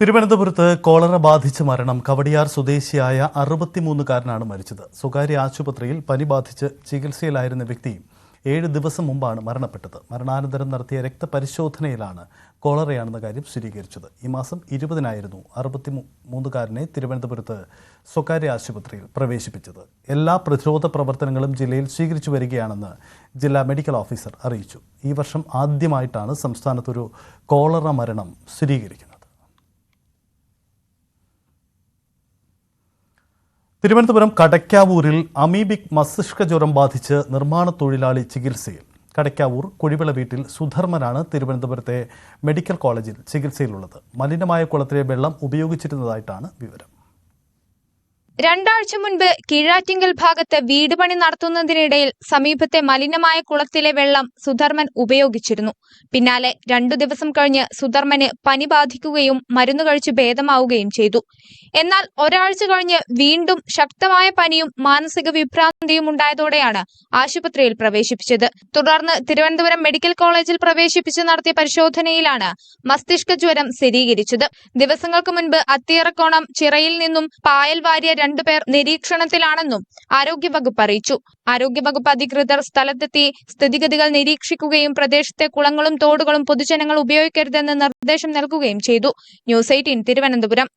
തിരുവനന്തപുരത്ത് കോളറ ബാധിച്ച് മരണം കവടിയാർ സ്വദേശിയായ അറുപത്തിമൂന്നുകാരനാണ് മരിച്ചത്. സ്വകാര്യ ആശുപത്രിയിൽ പനി ബാധിച്ച് ചികിത്സയിലായിരുന്ന വ്യക്തി ഏഴ് ദിവസം മുമ്പാണ് മരണപ്പെട്ടത്. മരണാനന്തരം നടത്തിയ രക്തപരിശോധനയിലാണ് കോളറയാണെന്ന കാര്യം സ്ഥിരീകരിച്ചത്. ഈ മാസം ഇരുപതിനായിരുന്നു അറുപത്തി മൂന്നുകാരനെ തിരുവനന്തപുരത്ത് സ്വകാര്യ ആശുപത്രിയിൽ പ്രവേശിപ്പിച്ചത്. എല്ലാ പ്രതിരോധ പ്രവർത്തനങ്ങളും ജില്ലയിൽ സ്വീകരിച്ചു വരികയാണെന്ന് ജില്ലാ മെഡിക്കൽ ഓഫീസർ അറിയിച്ചു. ഈ വർഷം ആദ്യമായിട്ടാണ് സംസ്ഥാനത്തൊരു കോളറ മരണം സ്ഥിരീകരിക്കുന്നത്. തിരുവനന്തപുരം കടയ്ക്കാവൂരിൽ അമീബിക് മസ്തിഷ്ക ജ്വരം ബാധിച്ച് നിർമ്മാണ തൊഴിലാളി ചികിത്സയിൽ. കടയ്ക്കാവൂർ കുഴിവിള വീട്ടിൽ സുധർമ്മനാണ് തിരുവനന്തപുരത്തെ മെഡിക്കൽ കോളേജിൽ ചികിത്സയിലുള്ളത്. മലിനമായ കുളത്തിലെ വെള്ളം ഉപയോഗിച്ചിരുന്നതായിട്ടാണ് വിവരം. രണ്ടാഴ്ച മുൻപ് കീഴാറ്റിങ്കൽ ഭാഗത്ത് വീട് പണി നടത്തുന്നതിനിടയിൽ സമീപത്തെ മലിനമായ കുളത്തിലെ വെള്ളം സുധർമ്മൻ ഉപയോഗിച്ചിരുന്നു. പിന്നാലെ രണ്ടു ദിവസം കഴിഞ്ഞ് സുധർമ്മന് പനി ബാധിക്കുകയും മരുന്ന് കഴിച്ച് ഭേദമാവുകയും ചെയ്തു. എന്നാൽ ഒരാഴ്ച കഴിഞ്ഞ് വീണ്ടും ശക്തമായ പനിയും മാനസിക വിഭ്രാന്തിയും ഉണ്ടായതോടെയാണ് ആശുപത്രിയിൽ പ്രവേശിപ്പിച്ചത്. തുടർന്ന് തിരുവനന്തപുരം മെഡിക്കൽ കോളേജിൽ പ്രവേശിപ്പിച്ച് നടത്തിയ പരിശോധനയിലാണ് മസ്തിഷ്ക ജ്വരം സ്ഥിരീകരിച്ചത്. ദിവസങ്ങൾക്ക് മുൻപ് അത്തിയറക്കോണം ചിറയിൽ നിന്നും പായൽ വാരിയ രണ്ടുപേർ നിരീക്ഷണത്തിലാണെന്നും ആരോഗ്യവകുപ്പ് അറിയിച്ചു. ആരോഗ്യവകുപ്പ് അധികൃതർ സ്ഥലത്തെത്തി സ്ഥിതിഗതികൾ നിരീക്ഷിക്കുകയും പ്രദേശത്തെ കുളങ്ങളും തോടുകളും പൊതുജനങ്ങൾ ഉപയോഗിക്കരുതെന്ന് നിർദ്ദേശം നൽകുകയും ചെയ്തു. News eighteen Thiruvananthapuram.